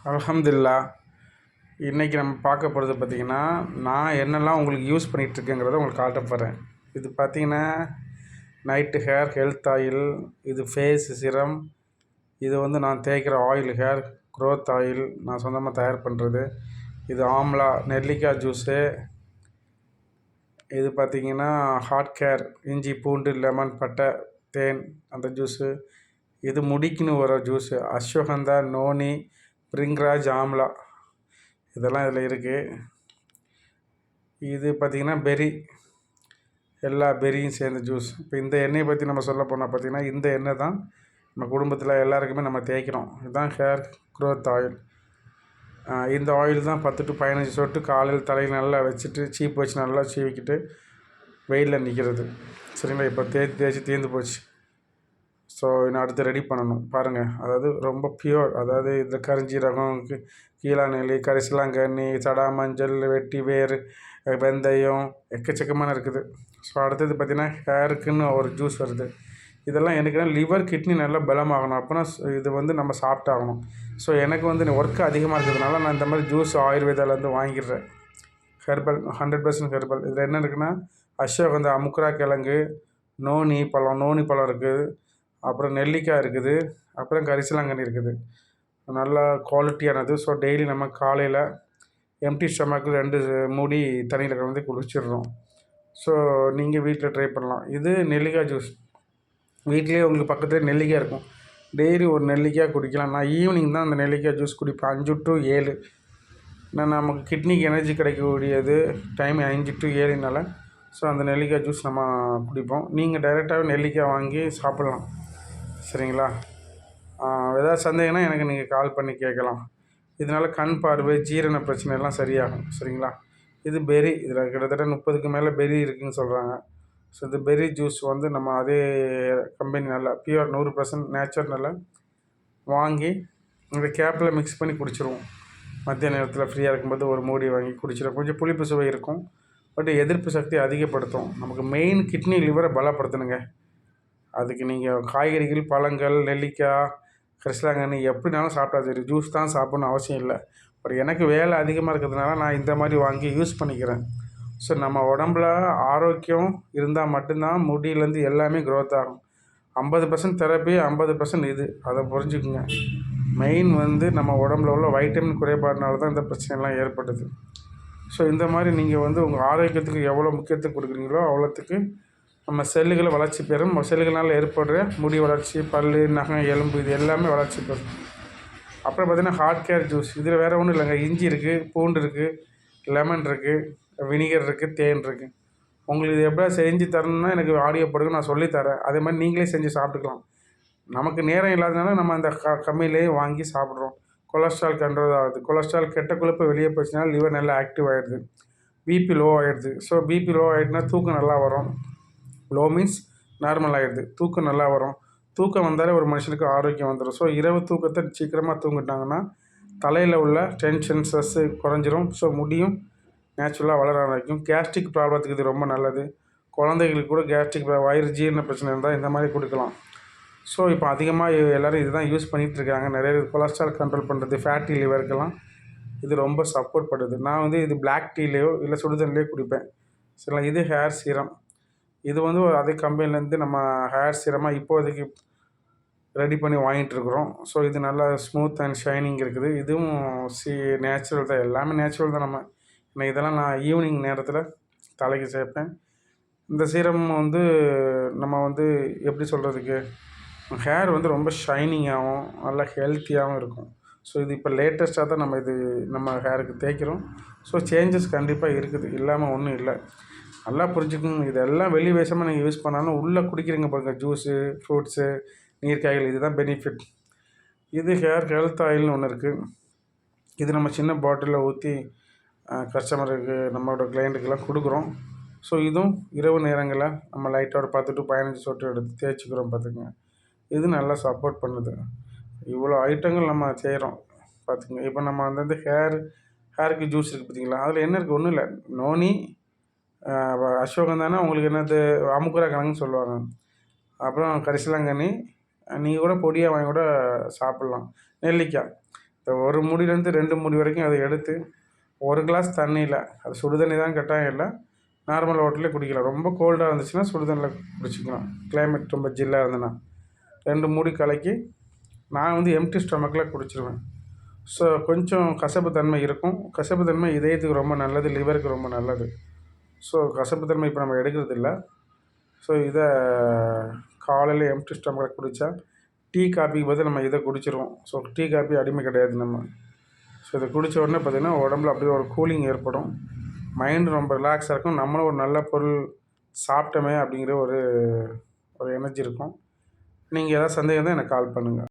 அலமதுல்லா இன்றைக்கி நம்ம பார்க்க போகிறது பார்த்திங்கன்னா நான் என்னெல்லாம் உங்களுக்கு யூஸ் பண்ணிகிட்ருக்கேங்கிறத உங்களுக்கு காட்ட போகிறேன் இது பார்த்திங்கன்னா நைட்டு ஹேர் ஹெல்த் ஆயில் இது ஃபேஸ் சிரம் இது வந்து நான் தேய்க்கிற ஆயில் ஹேர் க்ரோத் ஆயில் நான் சொந்தமாக தயார் பண்ணுறது இது ஆம்லா நெல்லிக்காய் ஜூஸு இது பார்த்திங்கன்னா ஹாட் கேர் இஞ்சி பூண்டு லெமன் பட்டை தேன் அந்த ஜூஸு இது முடிக்குன்னு வர ஜூஸு அஸ்வகந்தா நோனி பிரிங்ராஜ் ஆம்லா. இதெல்லாம் இதில் இருக்குது இது பார்த்திங்கன்னா பெரி. எல்லா பெரியும் சேர்ந்த ஜூஸ் இப்போ இந்த எண்ணெயை பற்றி நம்ம சொல்ல போனால் பார்த்திங்கன்னா இந்த எண்ணெய் தான் நம்ம குடும்பத்தில் எல்லாருக்குமே நம்ம தேய்க்கிறோம் இதுதான் ஹேர் க்ரோத் ஆயில் இந்த ஆயில் தான் பத்து டு பதினஞ்சு சொட்டு காலையில் தலையில் நல்லா வச்சுட்டு சீப் வச்சு நல்லா சீவிக்கிட்டு வெயிலில் நிற்கிறது. சரிங்களா? இப்போ தேய்ச்சி தேய்ச்சி தீர்ந்து போச்சு. ஸோ இன்னும் அடுத்து ரெடி பண்ணணும். பாருங்கள் அதாவது ரொம்ப பியூர் அதாவது இந்த கரிஞ்சீரகம் கீழாநெல்லி கரிசலாங்கண்ணி சடா மஞ்சள் வெட்டி வேர் வெந்தயம் எக்கச்சக்கமான இருக்குது. ஸோ அடுத்தது பார்த்திங்கன்னா ஹேருக்குன்னு ஒரு ஜூஸ் வருது. இதெல்லாம் எனக்குன்னா லிவர் கிட்னி நல்லா பலமாகணும். அப்போனா இது வந்து நம்ம சாப்பிட்டாகணும். ஸோ எனக்கு வந்து ஒர்க்கு அதிகமாக இருக்கிறதுனால நான் இந்த மாதிரி ஜூஸ் ஆயுர்வேதாவிலேருந்து வாங்கிடுறேன். ஹெர்பல் ஹண்ட்ரட் பர்சன்ட் ஹெர்பல் இதில் என்ன இருக்குன்னா அஸ்வகந்தா அமுக்ரா கிழங்கு நோனி பழம் நோனி பழம் இருக்குது. அப்புறம் நெல்லிக்காய் இருக்குது. அப்புறம் கரிசலாங்கண்ணி இருக்குது. நல்லா குவாலிட்டியானது ஸோ டெய்லி நம்ம காலையில் எம்டி ஸ்டமக்கு ரெண்டு மூடி தண்ணியில் கலந்து குடிச்சிடுறோம். ஸோ நீங்கள் வீட்டில் ட்ரை பண்ணலாம். இது நெல்லிக்காய் ஜூஸ் வீட்லேயே உங்களுக்கு பக்கத்துலேயே நெல்லிக்காய் இருக்கும். டெய்லி ஒரு நெல்லிக்காய் குடிக்கலாம். நான் ஈவினிங் தான் அந்த நெல்லிக்காய் ஜூஸ் குடிப்பேன். அஞ்சு டு ஏழு. நான் நமக்கு கிட்னிக்கு எனர்ஜி கிடைக்கக்கூடியது. டைம் அஞ்சு டு ஏழுனால. ஸோ அந்த நெல்லிக்காய் ஜூஸ் நம்ம குடிப்போம். நீங்கள் டைரெக்டாகவே நெல்லிக்காய் வாங்கி சாப்பிட்லாம். சரிங்களா? ஏதாவது சந்தேகம்னா எனக்கு நீங்கள் கால் பண்ணி கேட்கலாம். இதனால் கண் பார்வை ஜீரண பிரச்சனை எல்லாம் சரியாகும். சரிங்களா? இது பெரி இதில் கிட்டத்தட்ட முப்பதுக்கு மேலே பெரி இருக்குதுன்னு சொல்கிறாங்க ஸோ இந்த பெரி ஜூஸ் வந்து நம்ம அதே கம்பெனி நல்லா பியூர் நூறு பர்சன்ட் நேச்சர் நல்லா வாங்கி இந்த கேப்பில் மிக்ஸ் பண்ணி குடிச்சிருவோம். மத்திய நேரத்தில் ஃப்ரீயாக இருக்கும்போது ஒரு மூடி வாங்கி குடிச்சிடும் கொஞ்சம் புளிப்பு சுவை இருக்கும். பட் எதிர்ப்பு சக்தி அதிகப்படுத்தும். நமக்கு மெயின் கிட்னி லிவரை பலப்படுத்தணுங்க. அதுக்கு நீங்கள் காய்கறிகள் பழங்கள் நெல்லிக்காய் கரிசலாங்கண்ணி எப்படினாலும் சாப்பிட்டா சரி. ஜூஸ் தான் சாப்பிட்ணும் அவசியம் இல்லை. பட் எனக்கு வேலை அதிகமாக இருக்கிறதுனால நான் இந்த மாதிரி வாங்கி யூஸ் பண்ணிக்கிறேன். ஸோ நம்ம உடம்புல ஆரோக்கியம் இருந்தால் மட்டும்தான் முடியிலேருந்து எல்லாமே க்ரோத் ஆகும். ஐம்பது பர்சன்ட் தெரப்பி ஐம்பது பர்சன்ட் இது. அதை புரிஞ்சுக்குங்க. மெயின் வந்து நம்ம உடம்புல உள்ள வைட்டமின் குறைபாடுனால தான் இந்த பிரச்சனைலாம் ஏற்படுது. ஸோ இந்த மாதிரி நீங்கள் வந்து உங்கள் ஆரோக்கியத்துக்கு எவ்வளோ முக்கியத்துவம் கொடுக்குறீங்களோ அவ்வளோத்துக்கு நம்ம செல்லுகளை வளர்ச்சி பெறும். செல்லுகளால் ஏற்படுற முடி வளர்ச்சி பல் நகம் எலும்பு இது எல்லாமே வளர்ச்சி பெறும். அப்புறம் பார்த்தீங்கன்னா ஹார்ட் கேர் ஜூஸ் இதில் வேறு ஒன்றும் இல்லைங்க. இஞ்சி இருக்குது பூண்டு இருக்குது லெமன் இருக்குது வினிகர் இருக்குது தேன் இருக்குது உங்களுக்கு இது எப்படியா செஞ்சு தரணும்னா எனக்கு ஆடியோ போடுங்க நான் சொல்லித் தரேன். அதே மாதிரி நீங்களே செஞ்சு சாப்பிட்டுக்கலாம். நமக்கு நேரம் இல்லாதனால நம்ம அந்த க கம்மியிலேயே வாங்கி சாப்பிட்றோம். கொலஸ்ட்ரால் கண்ட்ரோல் ஆகுது. கொலஸ்ட்ரால் கெட்ட கொழுப்பு வெளியே போச்சுன்னா லிவர் நல்லா ஆக்டிவ் ஆகிடுது பிபி லோ ஆகிடுது ஸோ பிபி லோ ஆகிடுனா தூக்கம் நல்லா வரும். லோ மீன்ஸ் நார்மல் ஆகிடுது தூக்கம் நல்லா வரும். தூக்கம் வந்தாலே ஒரு மனுஷனுக்கு ஆரோக்கியம் வந்துடும் ஸோ இரவு தூக்கத்தை சீக்கிரமாக தூங்கிட்டாங்கன்னா தலையில் உள்ள டென்ஷன் ஸ்ட்ரெஸ்ஸு குறைஞ்சிரும். ஸோ முடியும். நேச்சுரலாக வளர ஆரம்பிக்கும். கேஸ்ட்ரிக் ப்ராப்ளத்துக்கு இது ரொம்ப நல்லது. குழந்தைகளுக்கு கூட கேஸ்ட்ரிக் வயிறு ஜீரண பிரச்சனை இருந்தால் இந்த மாதிரி கொடுக்கலாம். ஸோ இப்போ அதிகமாக எல்லோரும் இதுதான் யூஸ் பண்ணிகிட்டு இருக்காங்க. நிறைய கொலஸ்ட்ரால் கண்ட்ரோல் பண்ணுறது ஃபேட்டி லிவருக்கெல்லாம் இது ரொம்ப சப்போர்ட் பண்ணுது நான் வந்து இது பிளாக் டீலேயோ இல்லை சுடுதண்ணிலையோ குடிப்பேன். சரிங்களா? இது ஹேர் சீரம் இது வந்து ஒரு அதே கம்பெனிலேருந்து நம்ம ஹேர் சீரமாக இப்போதைக்கு ரெடி பண்ணி வாங்கிட்டுருக்குறோம் ஸோ இது நல்லா ஸ்மூத் அண்ட் ஷைனிங் இருக்குது. இதுவும் சி நேச்சுரல் தான். எல்லாமே நேச்சுரல் தான் நம்ம. இன்னைக்கு இதெல்லாம் நான் ஈவினிங் நேரத்தில் தலைக்கு சேர்ப்பேன். இந்த சீரம் வந்து நம்ம வந்து எப்படி சொல்கிறதுக்கு ஹேர் வந்து ரொம்ப ஷைனிங்காகவும் நல்லா ஹெல்த்தியாகவும் இருக்கும். ஸோ இது இப்போ லேட்டஸ்ட்டாக தான் நம்ம இது நம்ம ஹேருக்கு தேய்க்கிறோம். ஸோ சேஞ்சஸ் கண்டிப்பாக இருக்குது. இல்லாமல் ஒன்றும் இல்லை. நல்லா புரிஞ்சுக்கணும் இதெல்லாம் வெளி வேஷமாக நீங்கள் யூஸ் பண்ணாலும் உள்ளே குடிக்கிறீங்க பாருங்கள் ஜூஸு ஃப்ரூட்ஸு நீர்க்காய்கள் இதுதான் பெனிஃபிட் இது ஹேர் ஹெல்த் ஆயில்னு ஒன்று இருக்குது இது நம்ம சின்ன பாட்டிலில் ஊற்றி கஸ்டமருக்கு நம்மளோட கிளைண்ட்டுக்கெல்லாம் கொடுக்குறோம். ஸோ இதுவும் இரவு நேரங்களில் நம்ம லைட்டோட பார்த்துட்டு பதினஞ்சு சொட்டு எடுத்து தேய்ச்சிக்கிறோம் பார்த்துக்கங்க இது நல்லா சப்போர்ட் பண்ணுது. இவ்வளோ ஐட்டங்கள் நம்ம செய்கிறோம் பார்த்துங்க இப்போ நம்ம வந்து ஹேர் ஹேருக்கு ஜூஸ் இருக்குது பார்த்தீங்களா அதில் என்ன இருக்குது ஒன்றும் இல்லை. நோனி அஸ்வகந்தானா உங்களுக்கு என்னது அமுக்குற கிழங்குன்னு சொல்லுவாங்க. அப்புறம் கரிசலாங்கண்ணி நீங்கள் கூட பொடியாக வாங்கி கூட சாப்பிட்லாம். நெல்லிக்காய். இந்த ஒரு முடியிலேருந்து ரெண்டு மூடி வரைக்கும் அதை எடுத்து ஒரு கிளாஸ் தண்ணியில் அது சுடுதண்ணி தான் கட்டாயம் இல்லை. நார்மல் ஹோட்டலே குடிக்கலாம். ரொம்ப கோல்டாக இருந்துச்சுன்னா சுடுதண்ணியில் குடிச்சிக்கலாம். கிளைமேட் ரொம்ப ஜில்லாக இருந்ததுன்னா. ரெண்டு மூடி கலக்கி நான் வந்து எம்டி ஸ்டொமக்கில் குடிச்சிருவேன். ஸோ கொஞ்சம் கசப்பு தன்மை இருக்கும். கசப்பு தன்மை இதயத்துக்கு ரொம்ப நல்லது லிவருக்கு ரொம்ப நல்லது. ஸோ கசப்பு தன்மை இப்போ நம்ம எடுக்கிறது இல்லை ஸோ இதை காலையில் எம்டி ஸ்டொமக்கில் குடித்தா டீ காப்பிக்கு பதில் நம்ம இதை குடிச்சிருவோம். ஸோ டீ காப்பி அடிமை கிடையாது நம்ம. ஸோ இதை குடித்த உடனே பார்த்திங்கன்னா உடம்புல அப்படியே ஒரு கூலிங் ஏற்படும். மைண்டு ரொம்ப ரிலாக்ஸாக இருக்கும். நம்மளும் ஒரு நல்ல பொருள் சாப்பிட்டோமே அப்படிங்கிற ஒரு ஒரு எனர்ஜி இருக்கும். நீங்கள் ஏதாவது சந்தேகம் தான் எனக்கு கால் பண்ணுங்கள்